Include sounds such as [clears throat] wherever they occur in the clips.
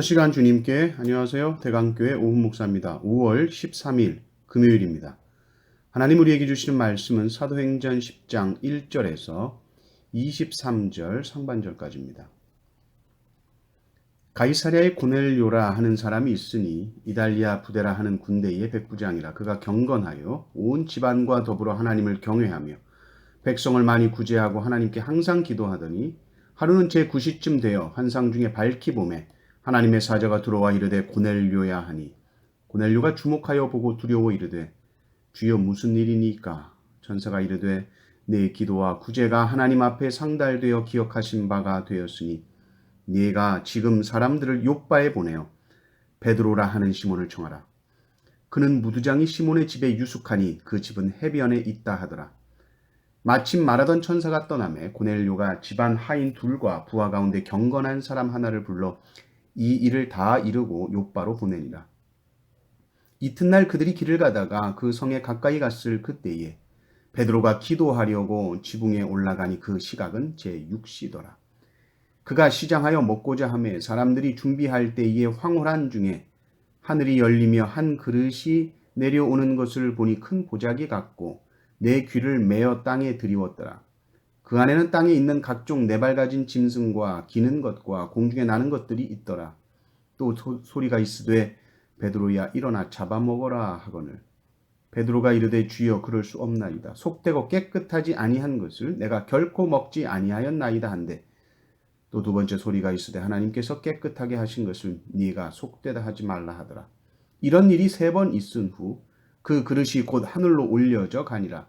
첫 시간 주님께 안녕하세요. 대강교회 오훈 목사입니다. 5월 13일 금요일입니다. 하나님 우리에게 주시는 말씀은 사도행전 10장 1절에서 23절 상반절까지입니다. 가이사랴의 고넬료라 하는 사람이 있으니 이달리아 부대라 하는 군대의 백부장이라 그가 경건하여 온 집안과 더불어 하나님을 경외하며 백성을 많이 구제하고 하나님께 항상 기도하더니 하루는 제 9시쯤 되어 환상 중에 밝히 봄에 하나님의 사자가 들어와 이르되 고넬료야 하니 고넬료가 주목하여 보고 두려워 이르되 주여 무슨 일이니까? 전사가 이르되 내 기도와 구제가 하나님 앞에 상달되어 기억하신 바가 되었으니 네가 지금 사람들을 요바에 보내어 베드로라 하는 시몬을 청하라. 그는 무두장이 시몬의 집에 유숙하니 그 집은 해변에 있다 하더라. 마침 말하던 천사가 떠남에 고넬료가 집안 하인 둘과 부하 가운데 경건한 사람 하나를 불러 이 일을 다 이루고 요바로 보내니라. 이튿날 그들이 길을 가다가 그 성에 가까이 갔을 그때에 베드로가 기도하려고 지붕에 올라가니 그 시각은 제6시더라. 그가 시장하여 먹고자 하매 사람들이 준비할 때에 황홀한 중에 하늘이 열리며 한 그릇이 내려오는 것을 보니 큰 보자기 같고 내 귀를 메어 땅에 들이웠더라. 그 안에는 땅에 있는 각종 네 발 가진 짐승과 기는 것과 공중에 나는 것들이 있더라. 또 소, 리가 있으되 베드로야 일어나 잡아먹어라 하거늘. 베드로가 이르되 주여 그럴 수 없나이다. 속되고 깨끗하지 아니한 것을 내가 결코 먹지 아니하였나이다 한데 또 두 번째 소리가 있으되 하나님께서 깨끗하게 하신 것을 네가 속되다 하지 말라 하더라. 이런 일이 세 번 있은 후 그 그릇이 곧 하늘로 올려져 가니라.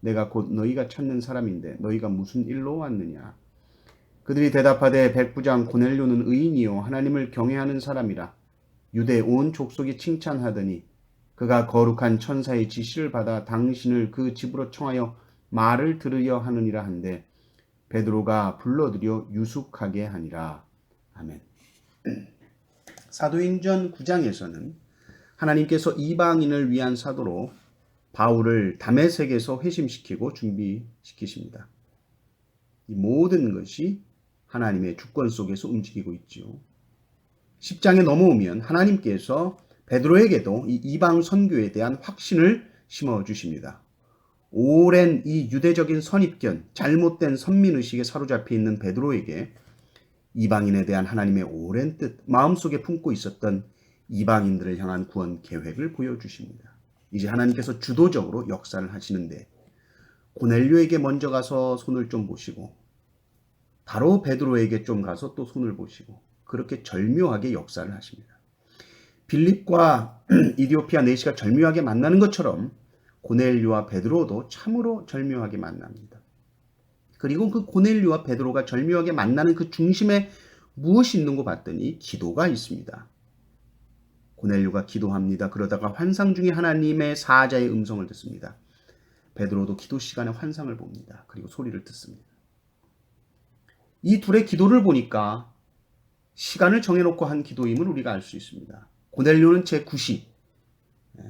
내가 곧 너희가 찾는 사람인데 너희가 무슨 일로 왔느냐? 그들이 대답하되 백부장 고넬료는 의인이요 하나님을 경외하는 사람이라 유대 온 족속이 칭찬하더니 그가 거룩한 천사의 지시를 받아 당신을 그 집으로 청하여 말을 들으려 하느니라 한데 베드로가 불러들여 유숙하게 하니라. 아멘. 사도행전 9장에서는 하나님께서 이방인을 위한 사도로 바울을 담에색에서 회심시키고 준비시키십니다. 이 모든 것이 하나님의 주권 속에서 움직이고 있지요. 10장에 넘어오면 하나님께서 베드로에게도 이 이방 선교에 대한 확신을 심어 주십니다. 오랜 이 유대적인 선입견, 잘못된 선민의식에 사로잡혀 있는 베드로에게 이방인에 대한 하나님의 오랜 뜻, 마음속에 품고 있었던 이방인들을 향한 구원 계획을 보여주십니다. 이제 하나님께서 주도적으로 역사를 하시는데 고넬료에게 먼저 가서 손을 좀 보시고 바로 베드로에게 좀 가서 또 손을 보시고 그렇게 절묘하게 역사를 하십니다. 빌립과 [clears throat] 이디오피아 네시가 절묘하게 만나는 것처럼 고넬료와 베드로도 참으로 절묘하게 만납니다. 그리고 그 고넬료와 베드로가 절묘하게 만나는 그 중심에 무엇이 있는 거 봤더니 기도가 있습니다. 고넬료가 기도합니다. 그러다가 환상 중에 하나님의 사자의 음성을 듣습니다. 베드로도 기도 시간에 환상을 봅니다. 그리고 소리를 듣습니다. 이 둘의 기도를 보니까 시간을 정해놓고 한 기도임을 우리가 알 수 있습니다. 고넬료는 제 9시 예,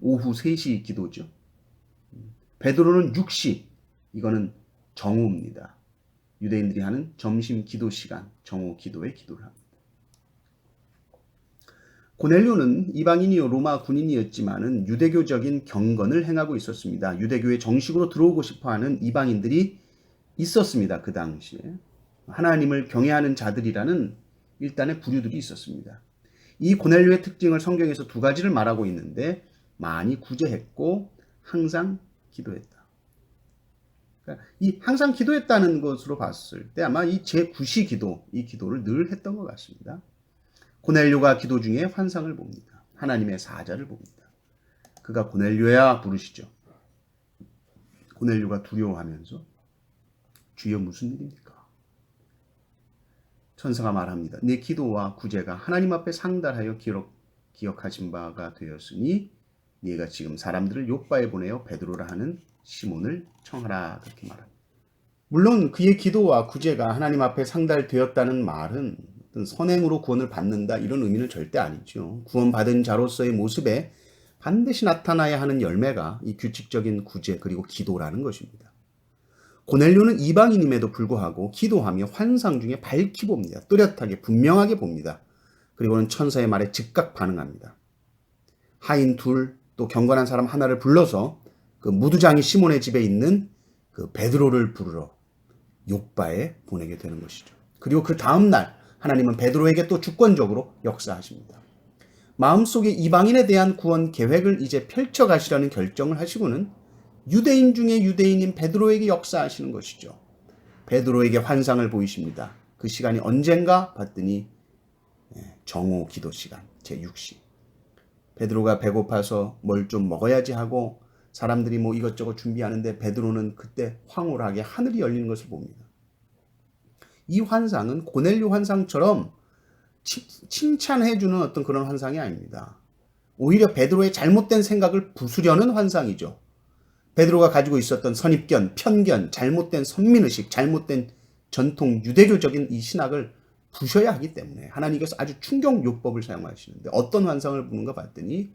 오후 3시 기도죠. 베드로는 6시 이거는 정오입니다. 유대인들이 하는 점심 기도 시간 정오 기도에 기도를 합니다. 고넬료는 이방인이요 로마 군인이었지만은 유대교적인 경건을 행하고 있었습니다. 유대교에 정식으로 들어오고 싶어하는 이방인들이 있었습니다. 그 당시에 하나님을 경외하는 자들이라는 일단의 부류들이 있었습니다. 이 고넬료의 특징을 성경에서 두 가지를 말하고 있는데 많이 구제했고 항상 기도했다. 그러니까 이 항상 기도했다는 것으로 봤을 때 아마 이 제9시 기도, 이 기도를 늘 했던 것 같습니다. 고넬료가 기도 중에 환상을 봅니다. 하나님의 사자를 봅니다. 그가 고넬료야 부르시죠. 고넬료가 두려워하면서 주여 무슨 일입니까? 천사가 말합니다. 내 기도와 구제가 하나님 앞에 상달하여 기록 기억하신 바가 되었으니 네가 지금 사람들을 요바에 보내어 베드로라 하는 시몬을 청하라 그렇게 말합니다. 물론 그의 기도와 구제가 하나님 앞에 상달되었다는 말은 선행으로 구원을 받는다 이런 의미는 절대 아니죠. 구원받은 자로서의 모습에 반드시 나타나야 하는 열매가 이 규칙적인 구제 그리고 기도라는 것입니다. 고넬료는 이방인임에도 불구하고 기도하며 환상 중에 밝히 봅니다. 뚜렷하게 분명하게 봅니다. 그리고는 천사의 말에 즉각 반응합니다. 하인 둘, 또 경건한 사람 하나를 불러서 그 무두장이 시몬의 집에 있는 그 베드로를 부르러 욕바에 보내게 되는 것이죠. 그리고 그 다음 날 하나님은 베드로에게 또 주권적으로 역사하십니다. 마음속에 이방인에 대한 구원 계획을 이제 펼쳐 가시라는 결정을 하시고는 유대인 중에 유대인인 베드로에게 역사하시는 것이죠. 베드로에게 환상을 보이십니다. 그 시간이 언젠가 봤더니 예, 정오 기도 시간 제6시. 베드로가 배고파서 뭘 좀 먹어야지 하고 사람들이 뭐 이것저것 준비하는데 베드로는 그때 황홀하게 하늘이 열리는 것을 봅니다. 이 환상은 고넬료 환상처럼 칭찬해주는 어떤 그런 환상이 아닙니다. 오히려 베드로의 잘못된 생각을 부수려는 환상이죠. 베드로가 가지고 있었던 선입견, 편견, 잘못된 선민의식, 잘못된 전통 유대교적인 이 신학을 부셔야 하기 때문에 하나님께서 아주 충격 요법을 사용하시는데 어떤 환상을 보는가 봤더니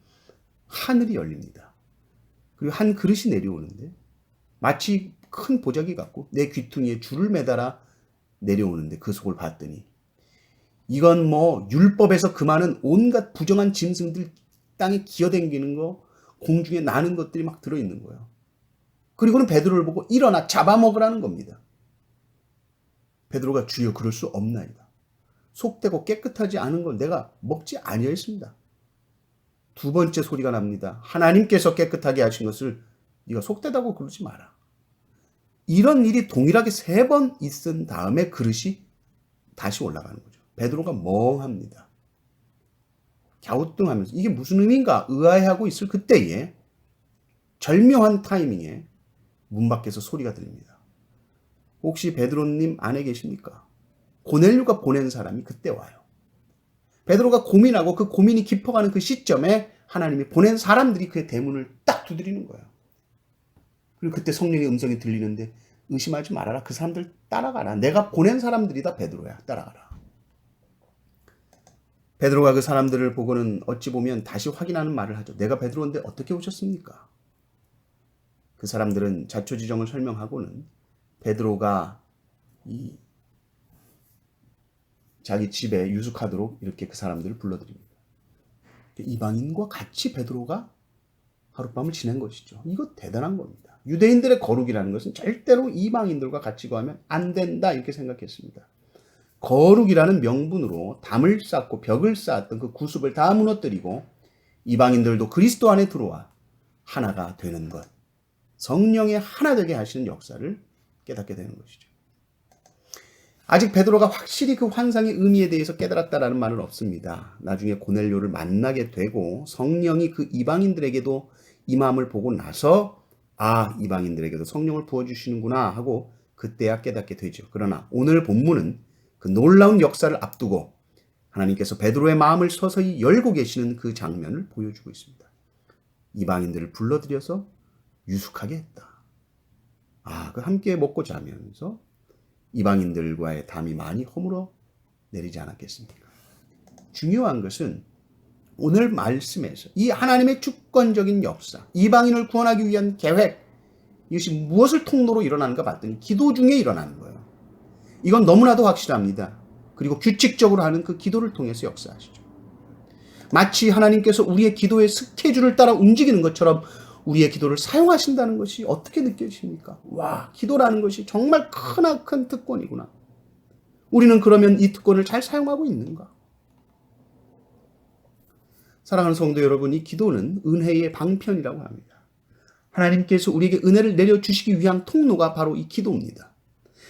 하늘이 열립니다. 그리고 한 그릇이 내려오는데 마치 큰 보자기 같고 내 귀퉁이에 줄을 매달아 내려오는데 그 속을 봤더니 이건 뭐 율법에서 그 많은 온갖 부정한 짐승들 땅에 기어댕기는 거 공중에 나는 것들이 막 들어있는 거예요. 그리고는 베드로를 보고 일어나 잡아먹으라는 겁니다. 베드로가 주여 그럴 수 없나이다. 속되고 깨끗하지 않은 걸 내가 먹지 아니하였습니다. 두 번째 소리가 납니다. 하나님께서 깨끗하게 하신 것을 네가 속되다고 그러지 마라. 이런 일이 동일하게 세 번 있은 다음에 그릇이 다시 올라가는 거죠. 베드로가 멍합니다. 갸우뚱하면서 이게 무슨 의미인가 의아해하고 있을 그때에 절묘한 타이밍에 문 밖에서 소리가 들립니다. 혹시 베드로님 안에 계십니까? 고넬류가 보낸 사람이 그때 와요. 베드로가 고민하고 그 고민이 깊어가는 그 시점에 하나님이 보낸 사람들이 그의 대문을 딱 두드리는 거예요. 그리고 그때 성령의 음성이 들리는데 의심하지 말아라. 그 사람들 따라가라. 내가 보낸 사람들이다 베드로야. 따라가라. 베드로가 그 사람들을 보고는 어찌 보면 다시 확인하는 말을 하죠. 내가 베드로인데 어떻게 오셨습니까? 그 사람들은 자초지정을 설명하고는 베드로가 이 자기 집에 유숙하도록 이렇게 그 사람들을 불러들입니다. 이방인과 같이 베드로가 하룻밤을 지낸 것이죠. 이거 대단한 겁니다. 유대인들의 거룩이라는 것은 절대로 이방인들과 같이 거하면 안 된다 이렇게 생각했습니다. 거룩이라는 명분으로 담을 쌓고 벽을 쌓았던 그 구습을 다 무너뜨리고 이방인들도 그리스도 안에 들어와 하나가 되는 것. 성령의 하나 되게 하시는 역사를 깨닫게 되는 것이죠. 아직 베드로가 확실히 그 환상의 의미에 대해서 깨달았다라는 말은 없습니다. 나중에 고넬료를 만나게 되고 성령이 그 이방인들에게도 이 마음을 보고 나서 아 이방인들에게도 성령을 부어 주시는구나 하고 그때야 깨닫게 되죠. 그러나 오늘 본문은 그 놀라운 역사를 앞두고 하나님께서 베드로의 마음을 서서히 열고 계시는 그 장면을 보여주고 있습니다. 이방인들을 불러들여서 유숙하게 했다. 아, 그 함께 먹고 자면서 이방인들과의 담이 많이 허물어 내리지 않았겠습니까? 중요한 것은 오늘 말씀에서 이 하나님의 주권적인 역사, 이방인을 구원하기 위한 계획, 이것이 무엇을 통로로 일어나는가 봤더니 기도 중에 일어나는 거예요. 이건 너무나도 확실합니다. 그리고 규칙적으로 하는 그 기도를 통해서 역사하시죠. 마치 하나님께서 우리의 기도의 스케줄을 따라 움직이는 것처럼 우리의 기도를 사용하신다는 것이 어떻게 느껴지십니까? 와, 기도라는 것이 정말 크나큰 특권이구나. 우리는 그러면 이 특권을 잘 사용하고 있는가? 사랑하는 성도 여러분, 이 기도는 은혜의 방편이라고 합니다. 하나님께서 우리에게 은혜를 내려주시기 위한 통로가 바로 이 기도입니다.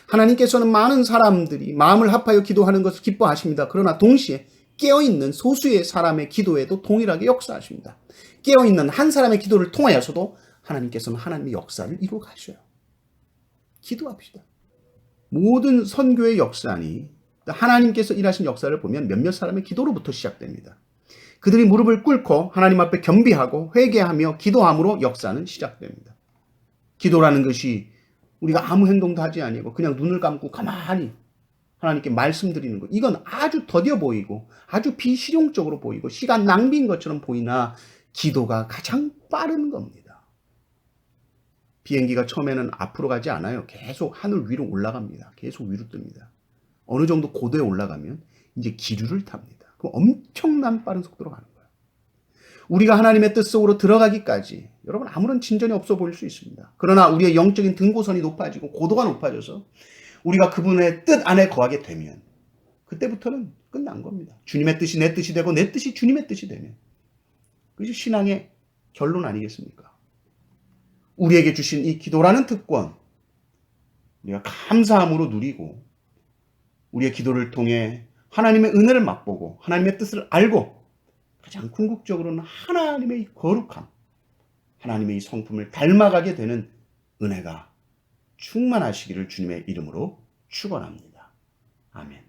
하나님께서는 많은 사람들이 마음을 합하여 기도하는 것을 기뻐하십니다. 그러나 동시에 깨어있는 소수의 사람의 기도에도 동일하게 역사하십니다. 깨어있는 한 사람의 기도를 통하여서도 하나님께서는 하나님의 역사를 이루어 가셔요. 기도합시다. 모든 선교의 역사니 하나님께서 일하신 역사를 보면 몇몇 사람의 기도로부터 시작됩니다. 그들이 무릎을 꿇고 하나님 앞에 겸비하고 회개하며 기도함으로 역사는 시작됩니다. 기도라는 것이 우리가 아무 행동도 하지 아니고 그냥 눈을 감고 가만히 하나님께 말씀드리는 것. 이건 아주 더뎌 보이고 아주 비실용적으로 보이고 시간 낭비인 것처럼 보이나 기도가 가장 빠른 겁니다. 비행기가 처음에는 앞으로 가지 않아요. 계속 하늘 위로 올라갑니다. 계속 위로 뜹니다. 어느 정도 고도에 올라가면 이제 기류를 탑니다. 그럼 엄청난 빠른 속도로 가는 거예요. 우리가 하나님의 뜻 속으로 들어가기까지 여러분 아무런 진전이 없어 보일 수 있습니다. 그러나 우리의 영적인 등고선이 높아지고 고도가 높아져서 우리가 그분의 뜻 안에 거하게 되면 그때부터는 끝난 겁니다. 주님의 뜻이 내 뜻이 되고 내 뜻이 주님의 뜻이 되면 그것이 신앙의 결론 아니겠습니까? 우리에게 주신 이 기도라는 특권 우리가 감사함으로 누리고 우리의 기도를 통해 하나님의 은혜를 맛보고 하나님의 뜻을 알고 가장 궁극적으로는 하나님의 이 거룩함, 하나님의 이 성품을 닮아가게 되는 은혜가 충만하시기를 주님의 이름으로 축원합니다. 아멘.